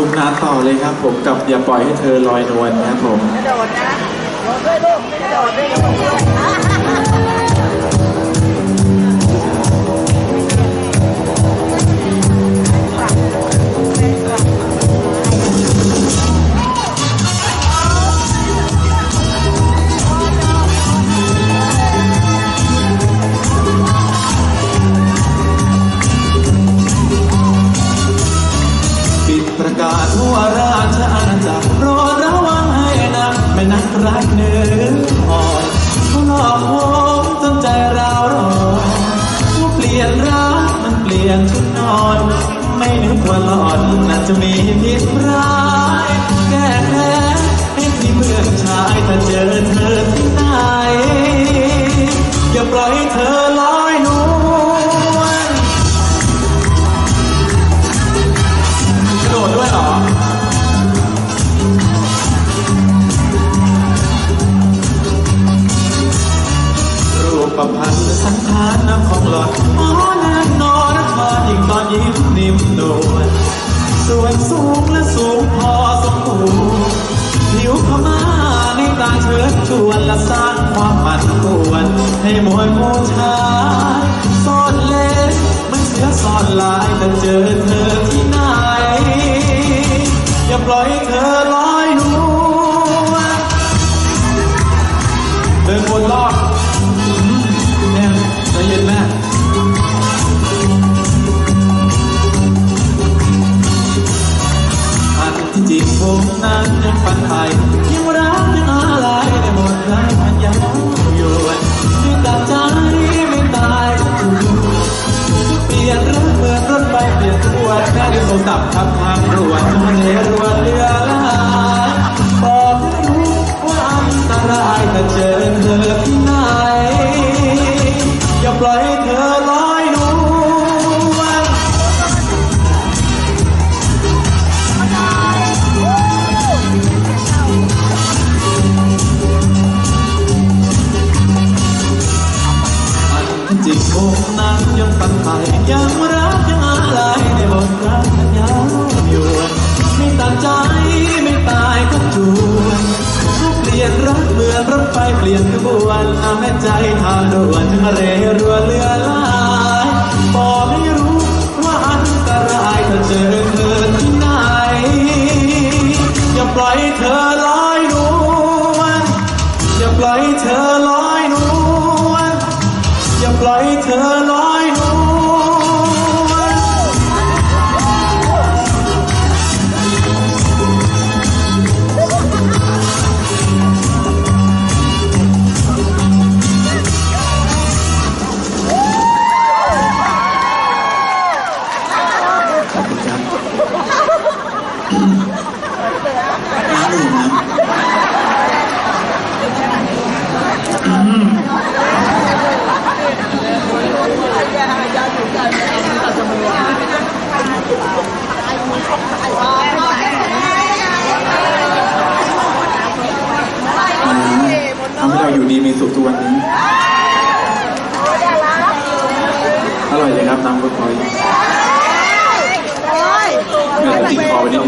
นุมน้ำต่อเลยครับ ผมกับอย่าปล่อยให้เธอลอยนวลนะครับผมกระโดดนะโดดด้วยลูกกระโดดด้วยลูก ประกาศทั่วราชอาณาจักรโปรดระวังให้นะแม่นักรักเนื้ออ่อนเขาหลอกผมจนใจเราร้อนผู้เปลี่ยนรักมันเปลี่ยนชุดนอน ไม่นึกว่าหลอนน่าจะมีพิษร้าย แก้แค้นให้ที่เพื่อนชายถ้าเจอ มาในตาเชิญชวนและสร้างความปั่นป่วน ให้มวลผู้ชายซ่อนเล่นมันเสือซ่อนลายแต่เจอเธอที่ไหน อย่าปล่อยเธอานจนยังฝันไทยยังรักยังอาลัยได้หมดแล้วมันยัง จริงผมนั้นยังฝันไปยังรักยังอะไรในบทรักมันยาวยวนไม่ตัดใจไม่ตายก็จวนเปลี่ยนรักเหมือนรถไฟเปลี่ยนขบวนทำให้ใจทางด่วนถึงเรรัวเรือลายบอกให้รู้ว่าอันตรายถ้าเจอเธอที่ไหนอย่าปล่อยเธอลอยนวลอย่าปล่อยเธอลอย ให้เธอ อยู่ดีมีสุขทุกวันนี้ อร่อยเลยครับน้ำกุ้งหอยเร่อยจริงคอไปนิด